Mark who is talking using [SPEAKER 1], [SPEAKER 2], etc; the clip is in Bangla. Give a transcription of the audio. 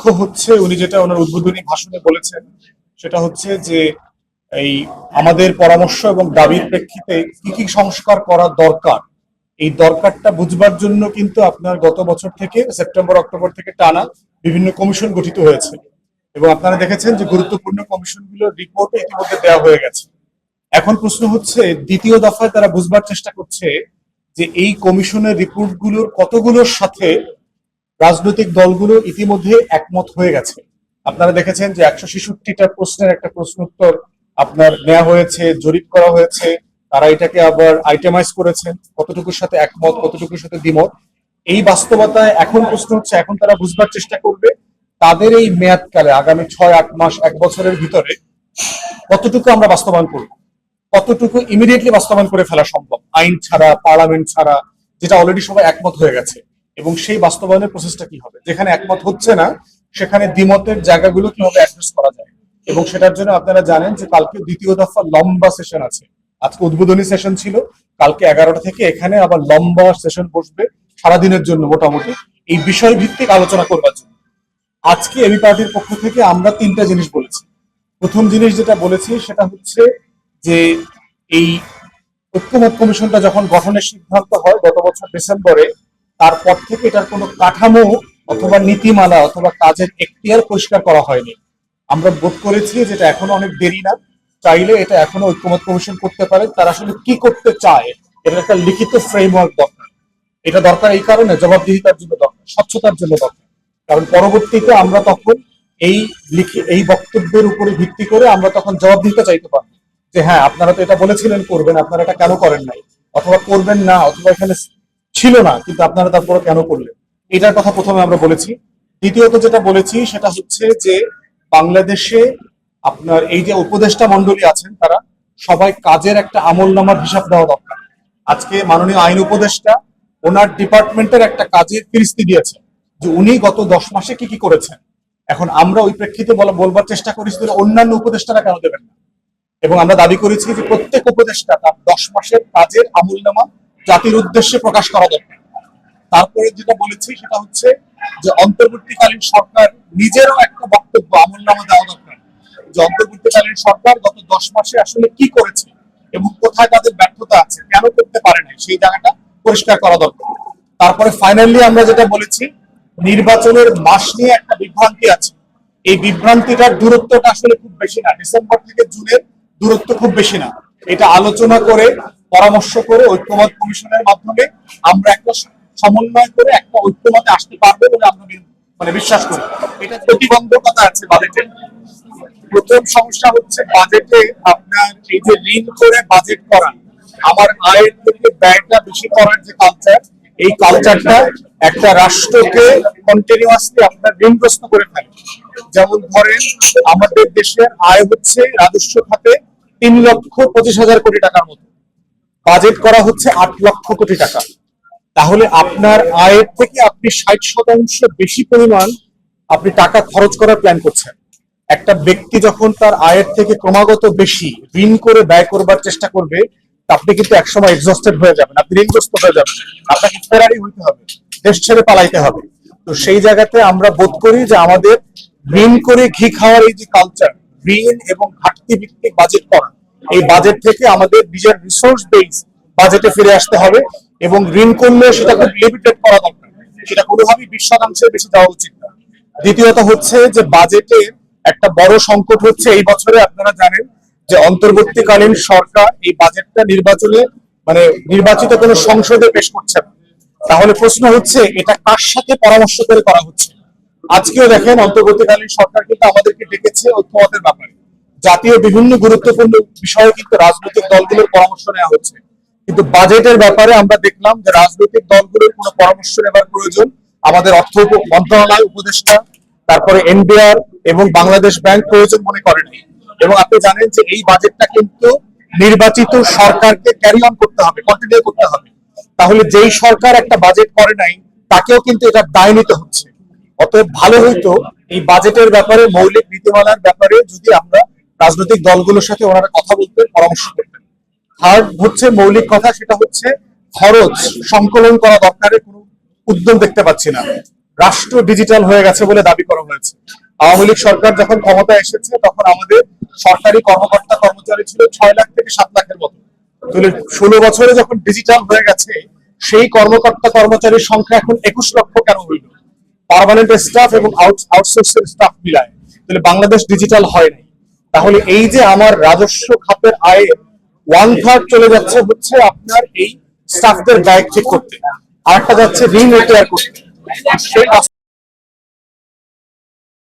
[SPEAKER 1] মুখ্য হচ্ছে উনি যেটা ওনার উদ্বোধনী ভাষণে বলেছেন, সেটা হচ্ছে যে এই আমাদের পরামর্শ এবং দাবির প্রেক্ষিতে কি কি সংস্কার করা দরকার, এই দরকারটা বুঝবার জন্য কিন্তু আপনার গত বছর থেকে সেপ্টেম্বর, অক্টোবর থেকে টানা বিভিন্ন কমিশন গঠিত হয়েছে। এবং আপনারা দেখেছেন যে গুরুত্বপূর্ণ কমিশনগুলোর রিপোর্ট ইতিমধ্যে দেওয়া হয়ে গেছে। এখন প্রশ্ন হচ্ছে, দ্বিতীয় দফায় তারা বুঝবার চেষ্টা করছে যে এই কমিশনের রিপোর্টগুলোর কতগুলোর সাথে রাজনৈতিক দলগুলো ইতিমধ্যে একমত হয়ে গেছে। আপনারা দেখেছেন যে একশো ছেষট্টিটা প্রশ্নের একটা প্রশ্ন উত্তর আপনার নেওয়া হয়েছে, জরিপ করা হয়েছে, তারা এটাকে আবার আইটেমাইজ করেছেন কতটুকুর সাথে একমত, কতটুকুর সাথে দ্বিমত। এই বাস্তবতায় এখন প্রশ্ন হচ্ছে, এখন তারা বুঝবার চেষ্টা করবে তাদের এই মেয়াদকালে, আগামী ছয়, আট মাস, এক বছরের ভিতরে কতটুকু আমরা বাস্তবায়ন করব? কতটুকু ইমিডিয়েটলি বাস্তবায়ন করে ফেলা সম্ভব? আইন ছাড়া পার্লামেন্ট ছাড়া, যেটা অলরেডি সবাই একমত হয়ে গেছে। এবং সেই বাস্তবায়নের প্রসেসটা কি হবে? যেখানে একমত হচ্ছে না, সেখানে দ্বিমতের জায়গাগুলো কীভাবে অ্যাড্রেস করা যায়? এবং সেটার জন্য আপনারা জানেন যে কালকে দ্বিতীয় দফা লম্বা সেশন আছে। আজকে উদ্বোধনী সেশন ছিল, কালকে এগারোটা থেকে এখানে আবার লম্বা সেশন বসবে সারাদিনের জন্য মোটামুটি। এই বিষয় ভিত্তিক আলোচনা করবার জন্য। আজকে এবি পার্টির পক্ষ থেকে আমরা তিনটা জিনিস বলেছি। প্রথম জিনিস যেটা বলেছি, সেটা হচ্ছে যে এই ঐক্যমত কমিশনটা যখন গঠনের সিদ্ধান্ত হয়, গত বছর ডিসেম্বরে তারপর থেকে এটার কোনো কাঠামো অথবা নীতিমালা অথবা কাজের এখতিয়ার পরিষ্কার করা হয়নি। আমরা বোধ করেছি যেটা এখনও অনেক দেরি না। চাইলে এটা এখনও ঐক্যমত কমিশন করতে পারে। তারা আসলে কি করতে চায় এটার একটা লিখিত ফ্রেমওয়ার্ক দরকার। এটা দরকার এই কারণে, জবাবদিহিতার জন্য দরকার, স্বচ্ছতার জন্য দরকার। কারণ পরবর্তীতে আমরা তখন এই লিখি, এই বক্তব্যের উপরে ভিত্তি করে আমরা তখন জবাবদিহিতা চাইতে পারব। যে হ্যাঁ আপনারা তো এটা বলেছিলেন করবেন, আপনারা এটা কেন করেন নাই? অথবা করবেন না, অথবা এখানে ছিল না, কিন্তু আপনারা তারপরে কেন করলেন? এটার কথা প্রথমে আমরা বলেছি। দ্বিতীয়ত যেটা বলেছি, সেটা হচ্ছে যে বাংলাদেশে আপনার এই যে উপদেষ্টা মন্ডলী আছেন তারা, সবাই কাজের একটা আমল নামার হিসাব দেওয়া দরকার। আজকে মাননীয় আইন উপদেষ্টা ওনার ডিপার্টমেন্টের একটা কাজের ফিরিস্তি দিয়েছে যে উনি গত দশ মাসে কি কি করেছেন। এখন আমরা ওই প্রেক্ষিতে বলা বলবার চেষ্টা করেছি যে অন্যান্য উপদেষ্টারা কেন দেবেন না। এবং আমরা দাবি করেছি যে প্রত্যেক উপদেষ্টা তার দশ মাসের কাজের আমূলনামা জাতির উদ্দেশ্যে প্রকাশ করা দরকার তারপরে যেটা বলেছি সেটা হচ্ছে যে অন্তর্বর্তীকালীন সরকার নিজেরও একটা বক্তব্য আমূলনামা দেওয়া দরকার। যে অন্তর্বর্তীকালীন সরকার গত দশ মাসে আসলে কি করেছে এবং কোথায় তাদের ব্যর্থতা আছে, কেন করতে পারে নাই, সেই জায়গাটা পরিষ্কার করা দরকার। তারপরে ফাইনালি আমরা যেটা বলেছি, নির্বাচনের মাস নিয়ে একটা বিভ্রান্তি আছে। এই বিভ্রান্তিটার দূরত্বটা আসলে খুব বেশি না। ডিসেম্বর থেকে জুনের দূরত্ব খুব বেশি না। এটা আলোচনা করে পরামর্শ করে ঐক্যমত কমিশনের মাধ্যমে আমরা একটা সমন্বয় করে একটা ঐক্যমতে আসতে পারব বলে বি- মানে বিশ্বাস করি। এটা প্রতিবন্ধকতা আছে বাজেটে প্রথম সমস্যা হচ্ছে বাজেটে আপনার এই যে ঋণ করে বাজেট করা, আমার আয়ের থেকে ব্যয়টা বেশি করার যে কালচার এই কালচারটা একটা রাষ্ট্রকে কন্টিনিউয়াসলি আপনার ঋণগ্রস্ত করে ফেলে। যেমন ধরেন, আমাদের দেশের আয় হচ্ছে রাজস্ব খাতে তিন লক্ষ পঁচিশ হাজার কোটি টাকার মতো। বাজেট করা হচ্ছে আট লক্ষ কোটি টাকা। তাহলে আপনার আয়ের থেকে আপনি ষাট শতাংশ বেশি পরিমাণ আপনি টাকা খরচ করার প্ল্যান করছেন। একটা ব্যক্তি যখন তার আয়ের থেকে ক্রমাগত বেশি ঋণ করে ব্যয় করবার চেষ্টা করবে আপনি কিন্তু একসময় এক্সস্টেড হয়ে যাবেন, আপনি ঋণগ্রস্ত হয়ে যাবেন। আপনাকে ফেরারি হইতে হবে, দেশ ছেড়ে পালাইতে হবে। তো সেই জায়গাতে আমরা বোধ করি যে আমাদের ঋণ করে ঘি খাওয়ার এই যে কালচার ঋণ এবং ঘাটতি ভিত্তিক বাজেট করা এই বাজেট থেকে আমাদের নিজের রিসোর্স বেস বাজেটে ফিরে আসতে হবে এবং ঋণ করলে সেটা খুব লিমিটেড করা দরকার। সেটা কোনোভাবেই বিশ শতাংশের বেশি দেওয়া উচিত না। দ্বিতীয়ত হচ্ছে যে বাজেটে একটা বড় সংকট হচ্ছে। এই বছরে আপনারা জানেন যে অন্তর্বর্তীকালীন সরকার এই বাজেটটা নির্বাচনে মানে নির্বাচিত কোনো সংসদে পেশ করছে না। তাহলে প্রশ্ন হচ্ছে, এটা কার সাথে পরামর্শ করে করা হচ্ছে? আজকেও দেখেন অন্তর্বর্তীকালীন সরকার কিন্তু আমাদেরকে ডেকেছে ঐক্যমতের ব্যাপারে। জাতীয় বিভিন্ন গুরুত্বপূর্ণ বিষয়ে কিন্তু রাজনৈতিক দলগুলোর পরামর্শ নেওয়া হচ্ছে। কিন্তু বাজেটের ব্যাপারে আমরা দেখলাম যে রাজনৈতিক দলগুলোর কোনো পরামর্শ নেবার প্রয়োজন। আমাদের অর্থ মন্ত্রণালয় উপদেষ্টা, তারপরে এনবিআর এবং বাংলাদেশ ব্যাংক প্রয়োজন মনে করেনি এবং আপনি জানেন যে এই বাজেটটা কিন্তু নির্বাচিত সরকারকে ক্যারি অন করতে হবে কন্টিনিউ করতে হবে। তাহলে যেই সরকার একটা বাজেট করে নাই, তাকেও কিন্তু এটা দায় নিতে হচ্ছে। অতএব ভালো হইতো এই বাজেটের ব্যাপারে, মৌলিক নীতিমালার ব্যাপারে যদি আমরা রাজনৈতিক দলগুলোর সাথে ওনারা কথা বলতে পরামর্শ করতেন। থার্ড হচ্ছে মৌলিক কথা, সেটা হচ্ছে খরচ সংকলন করা দরকারের কোনো উদ্যম দেখতে পাচ্ছি না। রাষ্ট্র ডিজিটাল হয়ে গেছে বলে দাবি করা হয়েছে। আওয়ামী লীগ সরকার যখন ক্ষমতায় এসেছে, তখন আমাদের সরকারি কর্মকর্তা কর্মচারী ছিল ছয় লাখ থেকে সাত লাখের মতো। ষোলো বছরে যখন ডিজিটাল হয়ে গেছে, সেই কর্মকর্তা কর্মচারীর সংখ্যা এখন একুশ লক্ষ কেন হইল? পার্মানেন্ট স্টাফ এবং আউটসোর্সের স্টাফ মিলায়। তাহলে বাংলাদেশ ডিজিটাল হয় নাই। তাহলে এই যে আমার রাজস্ব খাতের আয়ে ওয়ান থার্ড চলে যাচ্ছে হচ্ছে আপনার এই স্টাফদের দায়িত্ব করতে। আরেকটা যাচ্ছে ঋণ রিপেয়ার করতে।